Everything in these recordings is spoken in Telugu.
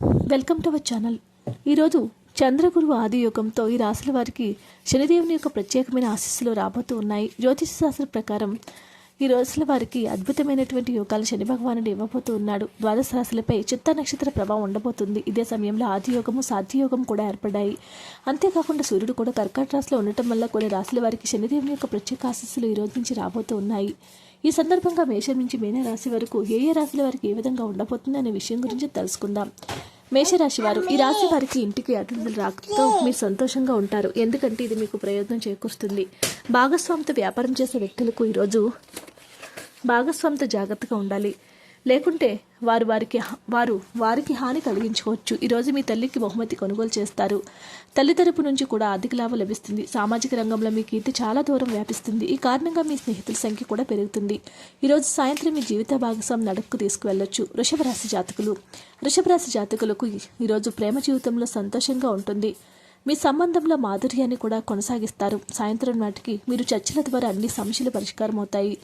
Welcome to our channel. ఈరోజు చంద్రగురు ఆదియోగంతో ఈ రాశుల వారికి శనిదేవుని యొక్క ప్రత్యేకమైన ఆశీస్సులు రాబోతూ ఉన్నాయి. జ్యోతిష శాస్త్రం ప్రకారం ఈ రోజుల వారికి అద్భుతమైనటువంటి యోగాలు శని భగవానుడు ఇవ్వబోతూ ఉన్నాడు. ద్వాదశ రాశులపై చిత్త నక్షత్ర ప్రభావం ఉండబోతుంది. ఇదే సమయంలో ఆది యోగము సాధ్యయోగం కూడా ఏర్పడ్డాయి. అంతేకాకుండా సూర్యుడు కూడా కర్కాట రాశిలో ఉండటం వల్ల కొన్ని రాశుల వారికి శనిదేవుని యొక్క ప్రత్యేక ఆశీస్సులు ఈ రోజు నుంచి రాబోతూ ఉన్నాయి. ఈ సందర్భంగా మేషం నుంచి మీన రాశి వరకు ఏ ఏ రాశుల వారికి ఏ విధంగా ఉండబోతుంది అనే విషయం గురించి తెలుసుకుందాం. మేషరాశి వారు ఈ రాశి వారికి ఇంటికి అతిథులు రాకతో మీరు సంతోషంగా ఉంటారు. ఎందుకంటే ఇది మీకు ప్రయోజనం చేకూరుస్తుంది. భాగస్వామితో వ్యాపారం చేసే వ్యక్తులకు ఈరోజు భాగస్వామితో జాగ్రత్తగా ఉండాలి. లేకుంటే వారు వారికి వారు వారికి హాని కలిగించుకోవచ్చు ఈరోజు మీ తల్లికి బహుమతి కొనుగోలు చేస్తారు. తల్లి తరపు నుంచి కూడా ఆర్థిక లాభం లభిస్తుంది. సామాజిక రంగంలో మీ కీర్తి చాలా దూరం వ్యాపిస్తుంది. ఈ కారణంగా మీ స్నేహితుల సంఖ్య కూడా పెరుగుతుంది. ఈరోజు సాయంత్రం మీ జీవిత భాగస్వామి నడక్కు తీసుకువెళ్ళొచ్చు. వృషభ రాశి జాతకులు వృషభ రాశి జాతకులకు ఈరోజు ప్రేమ జీవితంలో సంతోషంగా ఉంటుంది. మీ సంబంధంలో మాధుర్యాన్ని కూడా కొనసాగిస్తారు. సాయంత్రం నాటికి మీరు చర్చల ద్వారా అన్ని సమస్యలు పరిష్కారం అవుతాయి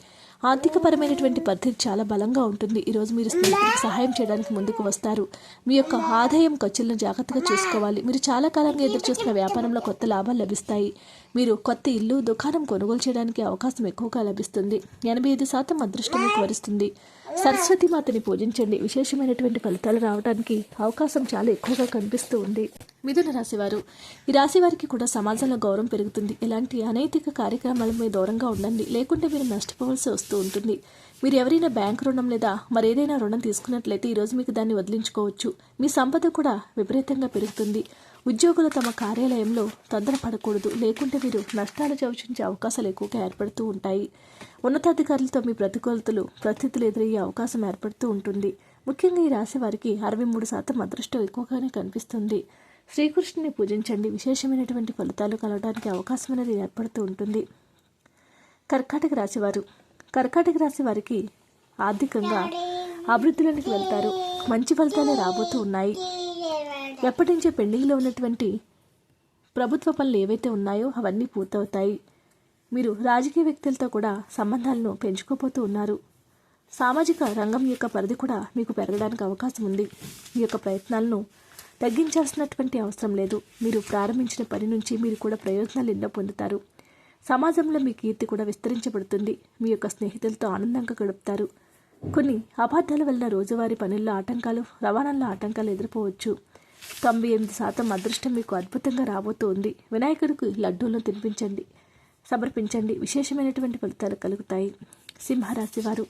ఆర్థికపరమైనటువంటి పరిస్థితి చాలా బలంగా ఉంటుంది. ఈరోజు మీరు స్నేహితులకు సహాయం చేయడానికి ముందుకు వస్తారు. మీ యొక్క ఆదాయం ఖర్చులను జాగ్రత్తగా చూసుకోవాలి. మీరు చాలా కాలంగా ఎదురు వ్యాపారంలో కొత్త లాభాలు లభిస్తాయి. మీరు కొత్త ఇల్లు దుకాణం కొనుగోలు చేయడానికి అవకాశం ఎక్కువగా లభిస్తుంది. ఎనభై ఐదు శాతం అదృష్టం కోరిస్తుంది సరస్వతి మాతని పూజించండి. విశేషమైనటువంటి ఫలితాలు రావడానికి అవకాశం చాలా ఎక్కువగా కనిపిస్తూ ఉంది. మిథున రాశివారు. ఈ రాశి వారికి కూడా సమాజంలో గౌరవం పెరుగుతుంది. ఎలాంటి అనైతిక కార్యక్రమాల మీద దూరంగా ఉండండి. లేకుంటే మీరు నష్టపోవాల్సి వస్తూ ఉంటుంది. మీరు ఎవరైనా బ్యాంక్ రుణం లేదా మరేదైనా రుణం తీసుకున్నట్లయితే ఈరోజు మీకు దాన్ని వదిలించుకోవచ్చు. మీ సంపద కూడా విపరీతంగా పెరుగుతుంది. ఉద్యోగులు తమ కార్యాలయంలో తొందరపడకూడదు. లేకుంటే మీరు నష్టాలు చవిచించే అవకాశాలు ఎక్కువగా ఏర్పడుతూ ఉంటాయి. ఉన్నతాధికారులతో మీ ప్రతికూలతలు పరిస్థితులు ఎదురయ్యే అవకాశం ఏర్పడుతూ ఉంటుంది. ముఖ్యంగా ఈ రాశి వారికి అరవై మూడు శాతం అదృష్టం ఎక్కువగానే కనిపిస్తుంది. శ్రీకృష్ణుని పూజించండి. విశేషమైనటువంటి ఫలితాలు కలవడానికి అవకాశం అనేది ఏర్పడుతూ ఉంటుంది. కర్కాటక రాశివారు కర్కాటక రాశి వారికి ఆర్థికంగా అభివృద్ధిలోనికి వెళ్తారు. మంచి ఫలితాలే రాబోతూ ఉన్నాయి. ఎప్పటి నుంచో పెండింగ్లో ఉన్నటువంటి ప్రభుత్వ పనులు ఏవైతే ఉన్నాయో అవన్నీ పూర్తవుతాయి. మీరు రాజకీయ వ్యక్తులతో కూడా సంబంధాలను పెంచుకోపోతూ ఉన్నారు. సామాజిక రంగం యొక్క పరిధి కూడా మీకు పెరగడానికి అవకాశం ఉంది. ఈ యొక్క ప్రయత్నాలను తగ్గించాల్సినటువంటి అవసరం లేదు. మీరు ప్రారంభించిన పని నుంచి మీరు కూడా ప్రయోజనాలు ఎన్నో పొందుతారు. సమాజంలో మీ కీర్తి కూడా విస్తరించబడుతుంది. మీ యొక్క స్నేహితులతో ఆనందంగా గడుపుతారు. కొన్ని అబద్ధాల వల్ల రోజువారీ పనుల్లో ఆటంకాలు రవాణాల్లో ఆటంకాలు ఎదుర్కోవచ్చు. తొంభై ఎనిమిది శాతం అదృష్టం మీకు అద్భుతంగా రాబోతోంది. వినాయకుడికి లడ్డూలను తినిపించండి సమర్పించండి. విశేషమైనటువంటి ఫలితాలు కలుగుతాయి. సింహరాశి వారు.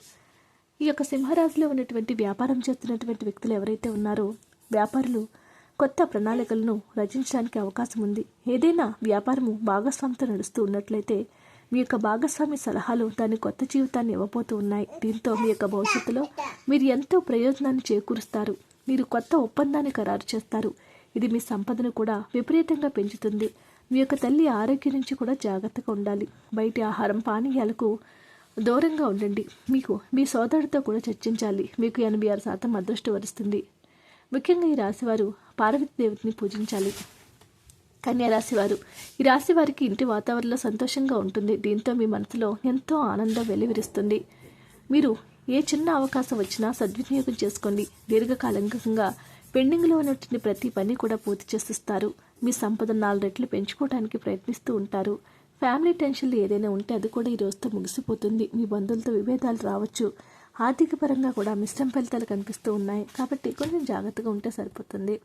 ఈ యొక్క సింహరాశిలో ఉన్నటువంటి వ్యాపారం చేస్తున్నటువంటి వ్యక్తులు ఎవరైతే ఉన్నారో వ్యాపారులు కొత్త ప్రణాళికలను రచించడానికి అవకాశం ఉంది. ఏదైనా వ్యాపారము భాగస్వామితో నడుస్తూ ఉన్నట్లయితే మీ యొక్క భాగస్వామి సలహాలు దాని కొత్త జీవితాన్ని ఇవ్వబోతూ ఉన్నాయి. దీంతో మీ యొక్క భవిష్యత్తులో మీరు ఎంతో ప్రయోజనాన్ని చేకూరుస్తారు. మీరు కొత్త ఒప్పందాన్ని ఖరారు చేస్తారు. ఇది మీ సంపదను కూడా విపరీతంగా పెంచుతుంది. మీ యొక్క తల్లి ఆరోగ్యం నుంచి కూడా జాగ్రత్తగా ఉండాలి. బయటి ఆహారం పానీయాలకు దూరంగా ఉండండి. మీకు మీ సోదరుడితో కూడా చర్చించాలి. మీకు ఎనభై ఆరు శాతం అదృష్టం వరుస్తుంది. ముఖ్యంగా ఈ రాశివారు పార్వతి దేవతని పూజించాలి. కన్యారాశి రాశివారు. ఈ రాశి వారికి ఇంటి వాతావరణంలో సంతోషంగా ఉంటుంది. దీంతో మీ మనసులో ఎంతో ఆనందం వెలువరిస్తుంది మీరు ఏ చిన్న అవకాశం వచ్చినా సద్వినియోగం చేసుకోండి. దీర్ఘకాలంగా పెండింగ్లో ఉన్నటువంటి ప్రతి పని కూడా పూర్తి చేసిస్తారు. మీ సంపద నాలుగు రెట్లు పెంచుకోవడానికి ప్రయత్నిస్తూ ఉంటారు. ఫ్యామిలీ టెన్షన్లు ఏదైనా ఉంటే అది కూడా ఈ రోజుతో ముగిసిపోతుంది. మీ బంధువులతో విభేదాలు రావచ్చు. ఆర్థిక పరంగా కూడా మిశ్రమ ఫలితాలు కనిపిస్తూ ఉన్నాయి. కాబట్టి కొంచెం జాగ్రత్తగా ఉంటే సరిపోతుంది.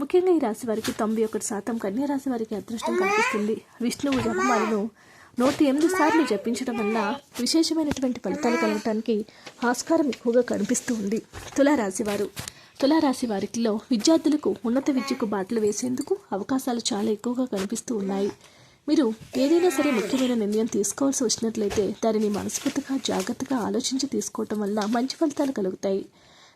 ముఖ్యంగా ఈ రాశి వారికి తొంభై ఒకటి శాతం కన్యా రాశి వారికి అదృష్టం కనిపిస్తుంది. విష్ణువు జపమాలను నూట ఎనిమిది సార్లు జపించడం వల్ల విశేషమైనటువంటి ఫలితాలు కలగటానికి ఆస్కారం ఎక్కువగా కనిపిస్తూ ఉంది. తులారాశి వారు. తులారాశి వారిలో విద్యార్థులకు ఉన్నత విద్యకు బాటలు వేసేందుకు అవకాశాలు చాలా ఎక్కువగా కనిపిస్తూ ఉన్నాయి. మీరు ఏదైనా సరే ముఖ్యమైన నిర్ణయం తీసుకోవాల్సి వచ్చినట్లయితే దానిని మనస్ఫూర్తిగా జాగ్రత్తగా ఆలోచించి తీసుకోవటం వల్ల మంచి ఫలితాలు కలుగుతాయి.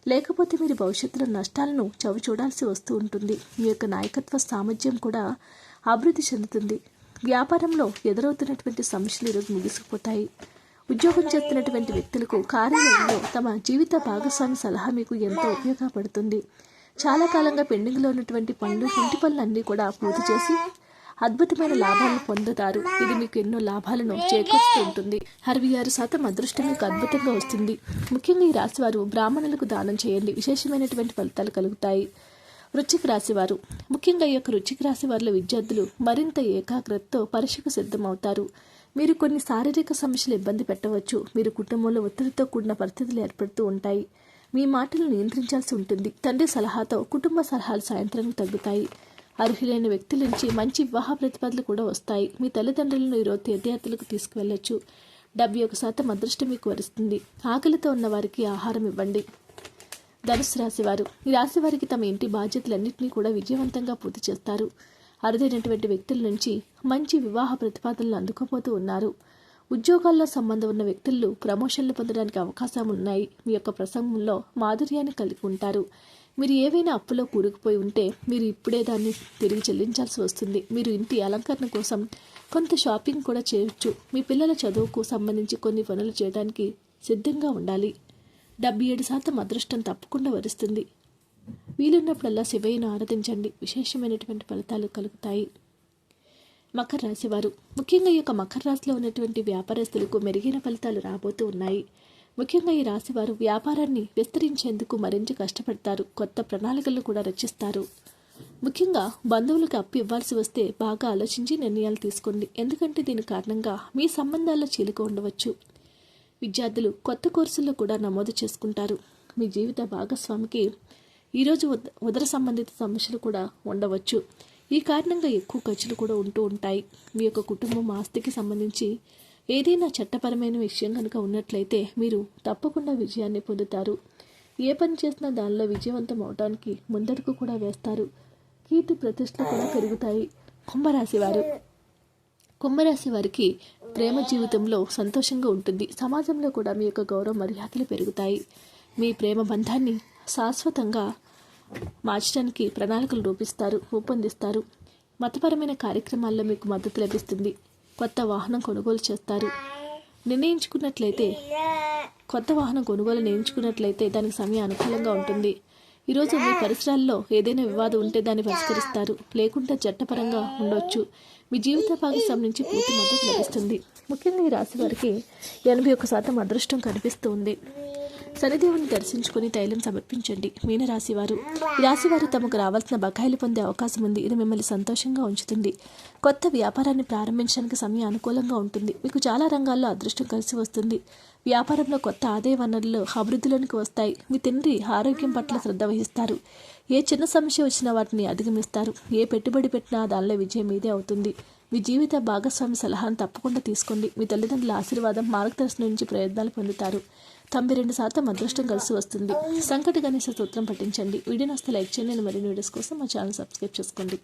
లేకపోతే మీరు భవిష్యత్తులో నష్టాలను చవి చూడాల్సి వస్తూ ఉంటుంది. మీ యొక్క నాయకత్వ సామర్థ్యం కూడా అభివృద్ధి చెందుతుంది. వ్యాపారంలో ఎదురవుతున్నటువంటి సమస్యలు ఈరోజు ముగిసిపోతాయి. ఉద్యోగం చేస్తున్నటువంటి వ్యక్తులకు కార్యాలయంలో తమ జీవిత భాగస్వామి సలహా మీకు ఎంతో ఉపయోగపడుతుంది. చాలా కాలంగా పెండింగ్లో ఉన్నటువంటి పనులు ఇంటి పనులన్నీ కూడా పూర్తి చేసి అద్భుతమైన లాభాలను పొందుతారు. ఇది మీకు ఎన్నో లాభాలను చేకూరుస్తూ ఉంటుంది. అరవై ఆరు శాతం అదృష్టం మీకు అద్భుతంగా వస్తుంది. ముఖ్యంగా ఈ రాశివారు బ్రాహ్మణులకు దానం చేయండి. విశేషమైనటువంటి ఫలితాలు కలుగుతాయి. వృచ్చిక రాశి వారు ముఖ్యంగా ఈ యొక్క వృచ్చిక రాశి వారిలో విద్యార్థులు మరింత ఏకాగ్రతతో పరీక్షకు సిద్ధమవుతారు. మీరు కొన్ని శారీరక సమస్యలు ఇబ్బంది పెట్టవచ్చు. మీరు కుటుంబంలో ఒత్తిడితో కూడిన పరిస్థితులు ఏర్పడుతూ ఉంటాయి. మీ మాటలు నియంత్రించాల్సి ఉంటుంది. తండ్రి సలహాతో కుటుంబ సలహాలు సాయంత్రం తగ్గుతాయి. అర్హులైన వ్యక్తుల నుంచి మంచి వివాహ ప్రతిపాదనలు కూడా వస్తాయి. మీ తల్లిదండ్రులను ఈరోజు తీర్థయాత్రలకు తీసుకువెళ్ళొచ్చు. డెబ్బై ఒక శాతం అదృష్టం మీకు వరిస్తుంది. ఆకలితో ఉన్న వారికి ఆహారం ఇవ్వండి. ధనుసు రాశివారు. ఈ రాశి వారికి తమ ఇంటి బాధ్యతలన్నింటినీ కూడా విజయవంతంగా పూర్తి చేస్తారు. అరుదైనటువంటి వ్యక్తుల నుంచి మంచి వివాహ ప్రతిపాదనలు అందుకోబోతూ ఉన్నారు. ఉద్యోగాల్లో సంబంధం ఉన్న వ్యక్తులు ప్రమోషన్లు పొందడానికి అవకాశాలు ఉన్నాయి. మీ యొక్క ప్రసంగంలో మాధుర్యాన్ని కలిగి ఉంటారు. మీరు ఏవైనా అప్పులో కూరుకుపోయి ఉంటే మీరు ఇప్పుడే దాన్ని తిరిగి చెల్లించాల్సి వస్తుంది. మీరు ఇంటి అలంకరణ కోసం కొంత షాపింగ్ కూడా చేయొచ్చు. మీ పిల్లల చదువుకు సంబంధించి కొన్ని పనులు చేయడానికి సిద్ధంగా ఉండాలి. డెబ్బై ఏడు శాతం అదృష్టం తప్పకుండా వరిస్తుంది. వీలున్నప్పుడల్లా శివయ్యను ఆరాధించండి. విశేషమైనటువంటి ఫలితాలు కలుగుతాయి. మకర రాశి వారు. ముఖ్యంగా ఈ యొక్క మకర రాశిలో ఉన్నటువంటి వ్యాపారస్తులకు మెరుగైన ఫలితాలు రాబోతూ ఉన్నాయి. ముఖ్యంగా ఈ రాశివారు వ్యాపారాన్ని విస్తరించేందుకు మరింత కష్టపడతారు. కొత్త ప్రణాళికలు కూడా రచిస్తారు. ముఖ్యంగా బంధువులకు అప్పు ఇవ్వాల్సి వస్తే బాగా ఆలోచించి నిర్ణయాలు తీసుకోండి. ఎందుకంటే దీని కారణంగా మీ సంబంధాల్లో చీలిక ఉండవచ్చు. విద్యార్థులు కొత్త కోర్సుల్లో కూడా నమోదు చేసుకుంటారు. మీ జీవిత భాగస్వామికి ఈరోజు ఉద ఉదర సంబంధిత సమస్యలు కూడా ఉండవచ్చు. ఈ కారణంగా ఎక్కువ ఖర్చులు కూడా ఉంటూ ఉంటాయి. మీ యొక్క కుటుంబం ఆస్తికి సంబంధించి ఏదైనా చట్టపరమైన విషయం కనుక ఉన్నట్లయితే మీరు తప్పకుండా విజయాన్ని పొందుతారు. ఏ పని చేసినా దానిలో విజయవంతం అవడానికి ముందడుగు కూడా వేస్తారు. కీర్తి ప్రతిష్టలు కూడా పెరుగుతాయి. కుంభరాశి వారు కుంభరాశి వారికి ప్రేమ జీవితంలో సంతోషంగా ఉంటుంది. సమాజంలో కూడా మీ యొక్క గౌరవ మర్యాదలు పెరుగుతాయి. మీ ప్రేమ బంధాన్ని శాశ్వతంగా మార్చడానికి ప్రణాళికలు రూపిస్తారు రూపొందిస్తారు. మతపరమైన కార్యక్రమాల్లో మీకు మద్దతు లభిస్తుంది. కొత్త వాహనం కొనుగోలు చేస్తారు. నిర్ణయించుకున్నట్లయితే కొత్త వాహనం కొనుగోలు నిర్ణయించుకున్నట్లయితే దానికి సమయం అనుకూలంగా ఉంటుంది. ఈరోజు మీ పరిసరాల్లో ఏదైనా వివాదం ఉంటే దాన్ని పరిష్కరిస్తారు. లేకుంటే చట్టపరంగా ఉండొచ్చు. మీ జీవిత భాగస్వామి నుంచి పూర్తి మద్దతు లభిస్తుంది. ముఖ్యంగా ఈ రాశి వారికి ఎనభై ఒక్క శాతం అదృష్టం కనిపిస్తుంది శనిదేవుని దర్శించుకుని తైలం సమర్పించండి. మీనరాశి వారు రాశి వారు తమకు రావాల్సిన బకాయిలు పొందే అవకాశం ఉంది. ఇది మిమ్మల్ని సంతోషంగా ఉంచుతుంది. కొత్త వ్యాపారాన్ని ప్రారంభించడానికి సమయం అనుకూలంగా ఉంటుంది. మీకు చాలా రంగాల్లో అదృష్టం కలిసి వస్తుంది. వ్యాపారంలో కొత్త ఆదాయ వనరులు అభివృద్ధిలోనికి వస్తాయి. మీ తండ్రి ఆరోగ్యం పట్ల శ్రద్ధ వహిస్తారు. ఏ చిన్న సమస్య వచ్చినా వాటిని అధిగమిస్తారు. ఏ పెట్టుబడి పెట్టినా దానిలో విజయం మీదే అవుతుంది. మీ జీవిత భాగస్వామి సలహాను తప్పకుండా తీసుకోండి. మీ తల్లిదండ్రుల ఆశీర్వాదం మార్గదర్శనం నుంచి ప్రయత్నాలు పొందుతారు. తొంభై రెండు శాతం అదృష్టం కలిసి వస్తుంది. సంకట గణేశ సూత్రం పఠించండి వీడియో నస్తే లైక్ చేయండి. మరిన్ని వీడియోస్ కోసం మా ఛానల్ సబ్స్క్రైబ్ చేసుకోండి.